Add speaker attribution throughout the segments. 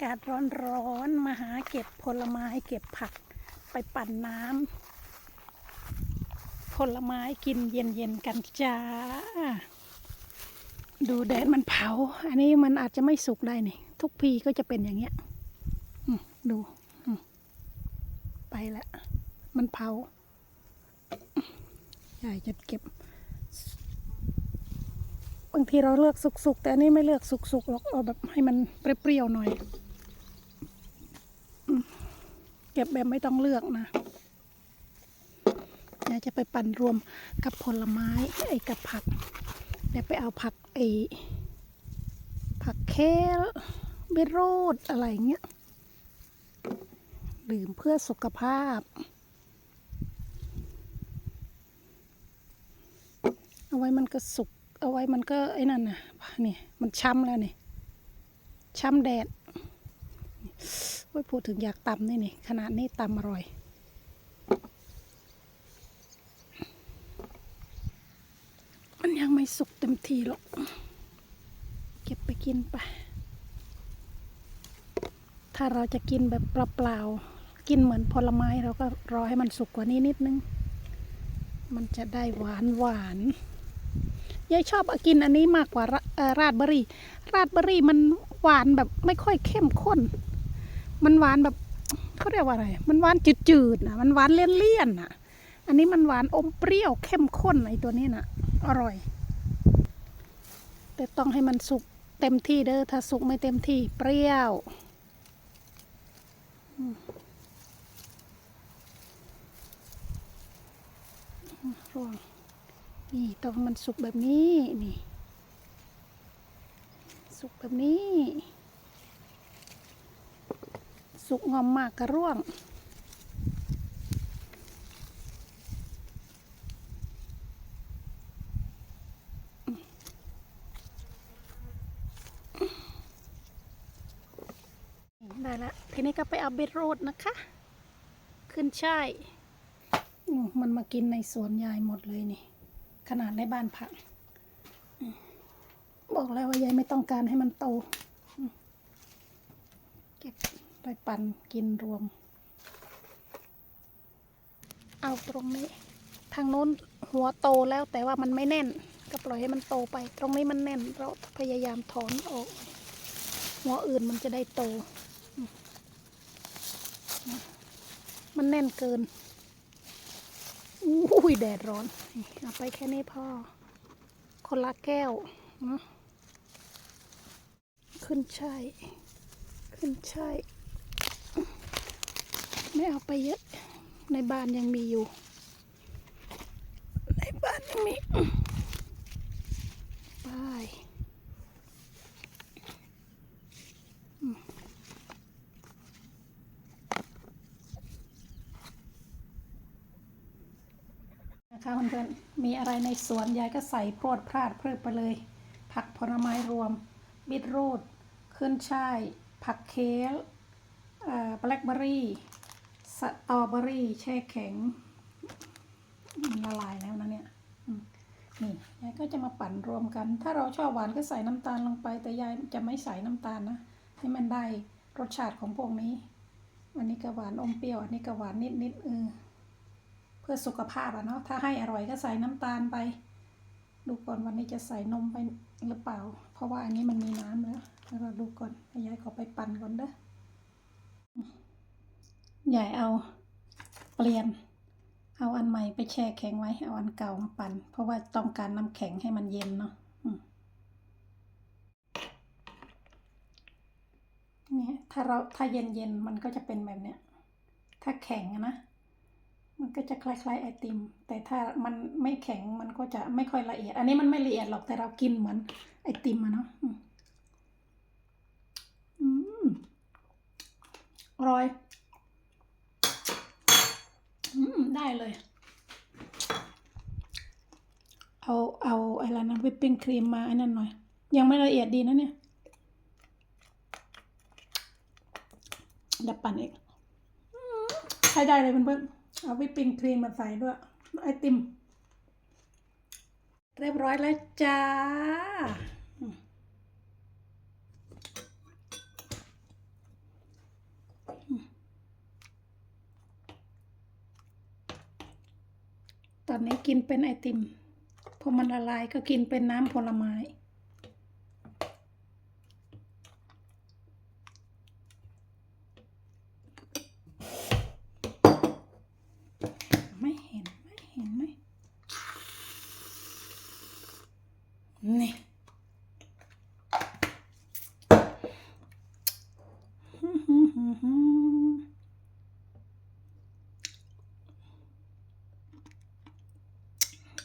Speaker 1: ากาศร้อนๆมาหาเก็บผลไม้เก็บผักไปปั่นน้ำผลไม้กินเย็นๆกันจ้า ดูแดดมันเผา อันนี้มันอาจจะไม่สุกได้นี่ทุกพีก็จะเป็นอย่างเงี้ยดูไปแล้วมันเผาใหญ่จะเก็บบางทีเราเลือกสุกๆ แต่อันนี้ไม่เลือกสุกๆหรอกเอาแบบให้มันเปรี้ยวๆหน่อยอืมเก็บแบบไม่ต้องเลือกนะเดี๋ยวจะไปปั่นรวมกับผลไม้ไอ้กับผักเดี๋ยวไปเอาผักไอ้ผักเคลเบโรดอะไรเงี้ยดื่มเพื่อสุขภาพ เอาไว้มันก็สุก เอาไว้มันก็ไอ้นั่นน่ะนี่มันช้ำแล้วนี่ช้ำแดด โอ้ยพูดถึงอยากตำนี่นี่ขนาดนี้ตำอร่อย มันยังไม่สุกเต็มทีหรอก เก็บไปกินไป ถ้าเราจะกินแบบเปล่าๆ กินเหมือนผลไม้เราก็รอให้มันสุกกว่านี้นิดนึง มันจะได้หวานหวานยายชอบกินอันนี้มากกว่าราดเบอร์รี่ ราดเบอรี่มันหวานแบบไม่ค่อยเข้มข้น มันหวานแบบเขาเรียกว่าอะไร มันหวานจืดๆนะมันหวานเลี่ยนๆนะอันนี้มันหวานอมเปรี้ยวเข้มข้นไอตัวนี้นะอร่อย แต่ต้องให้มันสุกเต็มที่เด้อ ถ้าสุกไม่เต็มที่เปรี้ยวร่วงนี่ต้องมันสุกแบบนี้ นี่ สุกแบบนี้ สุกงอมมากกระร่วง ได้แล้วทีนี้ก็ไปเอาเบดโรดนะคะ ขึ้นช่ายมันมากินในสวนยายหมดเลยนี่ ขนาดในบ้านพัก บอกแล้วว่ายายไม่ต้องการให้มันโตเก็บ ไปปั่นกินรวม เอาตรงนี้ ทางโน้นหัวโตแล้วแต่ว่ามันไม่แน่น ก็ปล่อยให้มันโตไป ตรงนี้มันแน่น เราพยายามถอนออก หัวอื่นมันจะได้โต มันแน่นเกินอุ้ยแดดร้อนเอาไปแค่นี้พ่อ คนละแก้วนะขึ้นช่ายขึ้นช่าย ไม่เอาไปเยอะ ในบ้านยังมีอยู่ ในบ้านยังมีไปอืมนะคะเพื่อนๆมีอะไรในสวนยายก็ใส่โพรดพลาดเพลิดไปเลย ผักผลไม้รวม บิดรูดขึ้นช่าย ผักเคลแบล็คเบอร์รี่ สตรอเบอรี่แช่แข็งละลายแล้วนะเนี่ยนี่ยายก็จะมาปั่นรวมกัน ถ้าเราชอบหวานก็ใส่น้ำตาลลงไป แต่ยายจะไม่ใส่น้ำตาลนะ ให้มันได้รสชาติของพวกนี้อันนี้ก็หวานอมเปรี้ยว อันนี้ก็หวานนิดๆเออเพื่อสุขภาพอะเนาะ ถ้าให้อร่อยก็ใส่น้ำตาลไป ดูก่อนวันนี้จะใส่นมไปหรือเปล่า เพราะว่าอันนี้มันมีน้ำแล้ว แล้วเราดูก่อนยายขอไปปั่นก่อนเด้อ ใหญ่เอาเปลี่ยน เอาอันใหม่ไปแช่แข็งไว้ เอาอันเก่ามาปั่น เพราะว่าต้องการน้ำแข็งให้มันเย็นเนาะเนี่ยถ้าเราถ้าเย็นเย็นมันก็จะเป็นแบบเนี้ย ถ้าแข็งนะ มันก็จะคล้ายๆไอติม แต่ถ้ามันไม่แข็งมันก็จะไม่ค่อยละเอียด อันนี้มันไม่ละเอียดหรอกแต่เรากินเหมือนไอติมอะเนาะอืมอร่อย อืม ได้เลย เอาเอาอะไรนะวิปปิ้งครีมมาไอ้นั่นหน่อย ยังไม่ละเอียดดีนะเนี่ยดับปั่นอีกใช้ได้เลยเพื่อนๆเอาวิปปิ้งครีมมาใส่ด้วยไอติม เรียบร้อยแล้วจ้า ตอนนี้กินเป็นไอติม พอมันละลายก็กินเป็นน้ำผลไม้ไม่เห็นไม่เห็นไหมนี่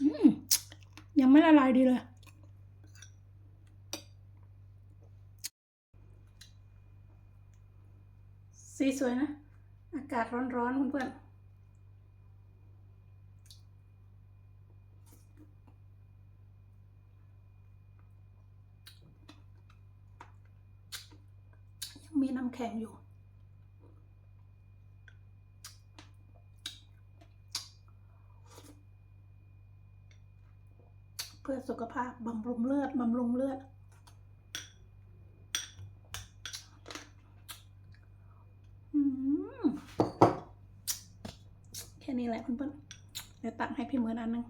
Speaker 1: อืม ยังไม่ละลายดีเลยสีสวยนะ อากาศร้อนๆเพื่อนๆยังมีน้ำแข็งอยู่ เพื่อสุขภาพบำรุงเลือดบำรุงเลือด แค่นี้แหละเพื่อนๆเดี๋ยวตักให้พี่เหมือนอันนึง